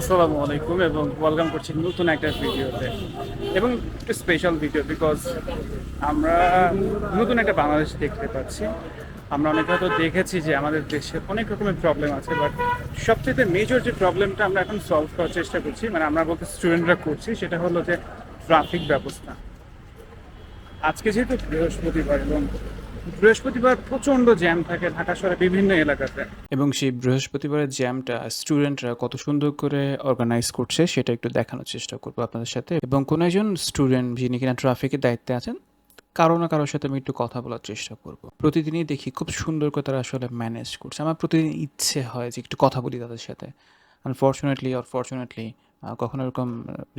আসসালামু আলাইকুম এবং ওয়েলকাম করছি নতুন একটা ভিডিওতে এবং একটু স্পেশাল ভিডিও বিকজ আমরা নতুন একটা বাংলাদেশ দেখতে পাচ্ছি। আমরা অনেক হয়তো দেখেছি যে আমাদের দেশে অনেক রকমের প্রবলেম আছে বাট সবচেয়ে মেজর যে প্রবলেমটা আমরা এখন সলভ করার চেষ্টা করছি মানে আমরা বলতে স্টুডেন্টরা করছি, সেটা হলো যে ট্রাফিক ব্যবস্থা। আজকে যেহেতু বৃহস্পতিবার এবং বৃহস্পতিবার প্রচণ্ড জ্যাম থাকে ঢাকা শহরে বিভিন্ন এলাকাতে। এবং সেই বৃহস্পতিবারের জ্যামটা স্টুডেন্টরা কত সুন্দর করে অর্গানাইজ করছে সেটা একটু দেখানোর চেষ্টা করব আপনাদের সাথে। এবং কোনো একজন স্টুডেন্ট যিনি কিনা ট্রাফিকের দায়িত্বে আছেন, কারও না কারোর সাথে আমি একটু কথা বলার চেষ্টা করব। প্রতিদিনই দেখি খুব সুন্দর করে তারা আসলে ম্যানেজ করছে। আমার প্রতিদিন ইচ্ছে হয় যে একটু কথা বলি তাদের সাথে। আনফর্চুনেটলি অরফর্চুনেটলি কখনো এরকম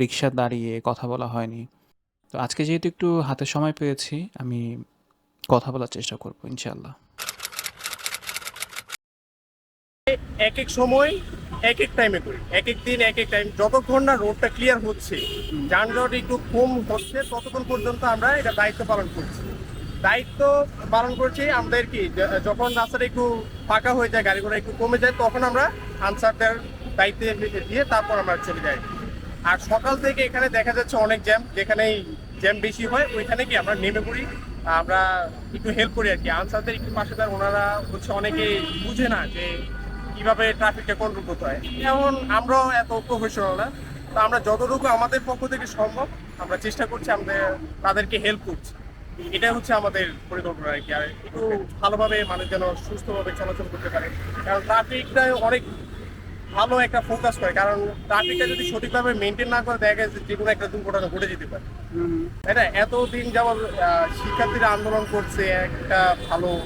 রিক্সা দাঁড়িয়ে কথা বলা হয়নি। তো আজকে যেহেতু একটু হাতে সময় পেয়েছি, আমি কথা বলার চেষ্টা করব ইনশাল্লাহ এক এক সময়, এক এক টাইমে করি। এক এক দিন, এক এক টাইম যতক্ষণ না রোডটা ক্লিয়ার হচ্ছে, যানজট একটু কম হচ্ছে, ততক্ষণ পর্যন্ত আমরা এটা দায়িত্ব পালন করছি। দায়িত্ব পালন করছি আমাদের কি যখন রাস্তাটা একটু ফাঁকা হয়ে যায়, গাড়ি ঘোড়া একটু কমে যায়, তখন আমরা আনসারদের দায়িত্বে দিয়ে তারপর আমরা চলে যাই। আর সকাল থেকে এখানে দেখা যাচ্ছে অনেক জ্যাম যেখানেই জ্যাম বেশি হয়, ওইখানে কি আমরা নেমে পড়ি। আমরা একটু হেল্প করি আর কি। আনসারদের একটু পাশে দাঁড় ওনারা হচ্ছে অনেকে বুঝে না যে কীভাবে ট্রাফিকটা কন্ট্রোল করতে হয়। এখন আমরাও এত প্রফেশনাল না, তো আমরা যতটুকু আমাদের পক্ষ থেকে সম্ভব, আমরা চেষ্টা করছি আমাদের, তাদেরকে হেল্প করছি। এটাই হচ্ছে আমাদের পরিকল্পনা আর কি। আর একটু ভালোভাবে মানুষ যেন সুস্থভাবে চলাচল করতে পারে। কারণ ট্রাফিকটা অনেক ভালো একটা ফোকাস করে, কারণ ট্রাফিকটা যদি সঠিকভাবে মেনটেন না করে, দেখা গেছে যে কোনো একটা দুর্ঘটনা ঘটে যেতে পারে। না? এতদিন যেমন শিক্ষার্থীরা আন্দোলন করছে, একটা ভালো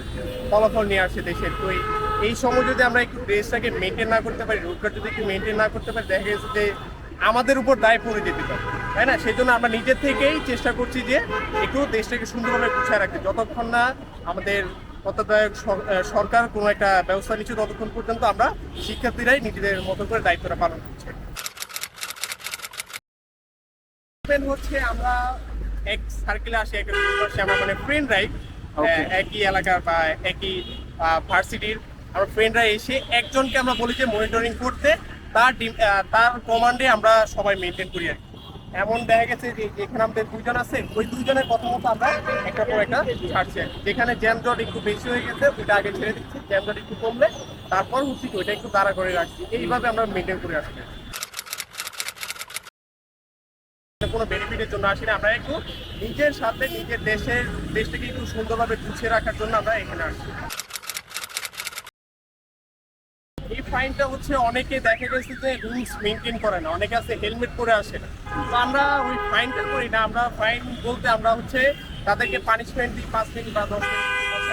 ফলাফল নিয়ে আসছে দেশের। তো এই- সময় যদি আমরা একটু দেশটাকে মেনটেন না করতে পারি রোডটা যদি একটু মেনটেন না করতে পারি, দেখা গেছে যে আমাদের উপর দায় পড়ে যেতে পারে। তাই না? সেই জন্য আমরা নিজের থেকেই চেষ্টা করছি যে একটু দেশটাকে সুন্দরভাবে গুছিয়ে রাখতে, যতক্ষণ না আমাদের তত্ত্বাবধায়ক সরকার কোনো একটা ব্যবস্থা নিচ্ছে ততক্ষণ পর্যন্ত আমরা শিক্ষার্থীরাই নিজেদের মতো করে দায়িত্বটা পালন করছি হচ্ছে আমরা এক সার্কেলে আসি এক আমরা মানে ফ্রেন্ড রাইড Okay. একই এলাকার বা একই ভার্সিটির আমরা ফ্রেন্ডরা এসে একজনকে আমরা বলি যে মনিটরিং করতে তার তার কমান্ডে আমরা সবাই মেনটেন করি আর কি। এমন দেখা গেছে যে এখানে আমাদের দুইজন আছে, ওই দুইজনের কথা মতো আমরা একটা পর একটা ছাড়ছি যেখানে জ্যাম জট একটু বেশি হয়ে গেছে, ওইটা আগে ছেড়ে দিচ্ছি জ্যাম জট একটু কমলে তারপর হচ্ছে ওইটা একটু দাঁড়া করে রাখছি, এইভাবে আমরা মেনটেন করে আসছি। কোনো বেনিফিটের জন্য আসি না, আমরা একটু নিজের সাথে নিজের দেশের দেশটাকে একটু সুন্দরভাবে গুছিয়ে রাখার জন্য আমরা এখানে আসছি। এই ফাইনটা হচ্ছে অনেকে দেখা গেছে যে রুলস মেনটেন করে না, অনেকে আছে হেলমেট পরে আসে না। তো আমরা ওই ফাইনটা করি না, আমরা ফাইন বলতে আমরা হচ্ছে তাদেরকে পানিশমেন্ট দিই পাঁচ মিনিট বা দশ মিনিট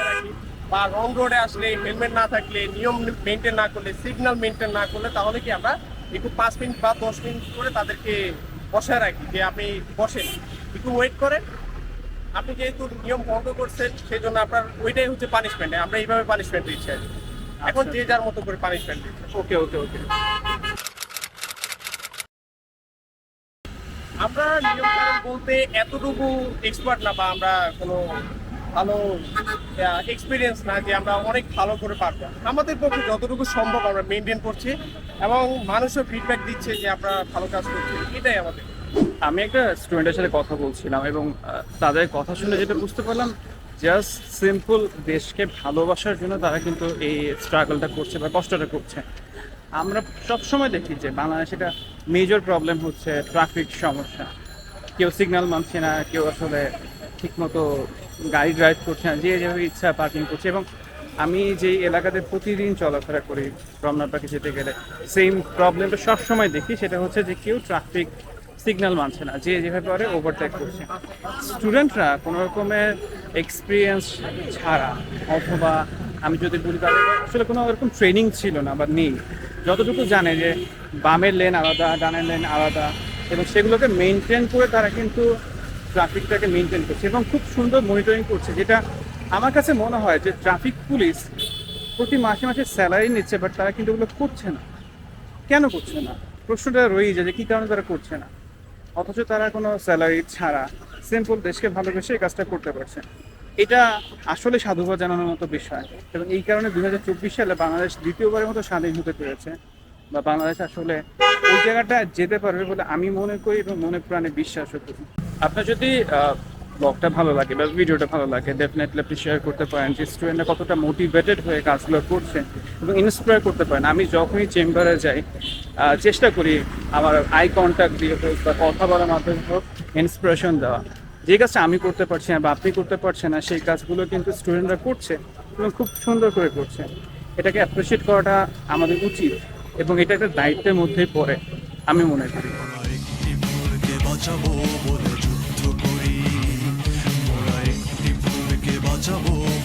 রাখি। বা রং রোডে আসলে হেলমেট না থাকলে, নিয়ম মেনটেন না করলে সিগন্যাল মেনটেন না করলে তাহলে কি আমরা একটু পাঁচ মিনিট বা দশ মিনিট করে তাদেরকে বসায় রাখি যে আপনি বসেন। একটু ওয়েট করেন। আপনি যেহেতু নিয়ম ভঙ্গ করছেন সেই জন্য আপনার ওইটাই হচ্ছে পানিশমেন্ট আমরা এইভাবে পানিশমেন্ট দিচ্ছি। এখন যে যার মতো করে পানিশমেন্ট ওকে ওকে ওকে। আমরা নিয়ম কানুন বলতে এতটুকু এক্সপার্ট না বা আমরা কোনো ভালো এক্সপিরিয়েন্স না যে আমরা অনেক ভালো করে পারব। আমাদের পক্ষে যতটুকু সম্ভব আমরা মেনটেন করছি এবং মানুষও ফিডব্যাক দিচ্ছে যে আমরা ভালো কাজ করছি। এটাই আমাদের। আমি একটা স্টুডেন্টের সাথে কথা বলছিলাম এবং তাদের কথা শুনে যেটা বুঝতে পারলাম জাস্ট সিম্পল দেশকে ভালোবাসার জন্য তারা কিন্তু এই স্ট্রাগলটা করছে বা কষ্টটা করছে। আমরা সবসময় দেখি যে বাংলাদেশে একটা মেজর প্রবলেম হচ্ছে ট্রাফিক সমস্যা। কেউ সিগন্যাল মানছে না, কেউ আসলে ঠিকমতো গাড়ি ড্রাইভ করছে না, যে যেভাবে ইচ্ছা পার্কিং করছে এবং আমি যে এলাকাতে প্রতিদিন চলাফেরা করি, রমনা পাখি যেতে গেলে সেম প্রবলেমটা সবসময় দেখি। সেটা হচ্ছে যে কেউ ট্রাফিক সিগন্যাল মানছে না, যে যেভাবে পারে ওভারটেক করছে। স্টুডেন্টরা কোনো রকমের এক্সপিরিয়েন্স ছাড়া, অথবা আমি যদি বলি তাদের আসলে কোনো এরকম ট্রেনিং ছিল না বা নেই, যতটুকু জানে যে বামের লেন আলাদা, ডানের লেন আলাদা, এবং সেগুলোকে মেনটেন করে তারা কিন্তু ট্রাফিকটাকে মেনটেন করছে, এবং খুব সুন্দর মনিটরিং করছে, যেটা আমার কাছে মনে হয় যে ট্রাফিক পুলিশ প্রতি মাসে মাসে স্যালারি নিচ্ছে বাট তারা কিন্তু ওগুলো করছে না। কেন করছে না? প্রশ্নটা রয়েই যায় যে কী কারণে তারা করছে না? অথচ তারা কোনো স্যালারি ছাড়া সিম্পল দেশকে ভালোবেসে এই কাজটা করতে পারছে। এটা আসলে সাধুবাদ জানানোর মতো বিষয়। এবং এই কারণে দুই হাজার চব্বিশ সালে বাংলাদেশ দ্বিতীয়বারের মতো স্বাধীন হতে পেরেছে। বা বাংলাদেশ আসলে ওই জায়গাটা যেতে পারবে বলে আমি মনে করি এবং মনে প্রাণে বিশ্বাসও করি। আপনার যদি ব্লগটা ভালো লাগে বা ভিডিওটা ভালো লাগে ডেফিনেটলি আপনি শেয়ার করতে পারেন যে স্টুডেন্টরা কতটা মোটিভেটেড হয়ে কাজগুলো করছে এবং ইন্সপায়ার করতে পারেন। আমি যখনই চেম্বারে যাই চেষ্টা করি আমার আই কন্ট্যাক্ট দিয়ে হোক বা কথা বলার মাধ্যমে হোক ইন্সপিরেশন দেওয়া। যে কাজটা আমি করতে পারছি না বা আপনি করতে পারছেন না, সেই কাজগুলো কিন্তু স্টুডেন্টরা করছে এবং খুব সুন্দর করে করছে। এটাকে অ্যাপ্রিসিয়েট করাটা আমাদের উচিত এবং এটা একটা দায়িত্বের মধ্যেই পড়ে, আমি মনে করি। Cho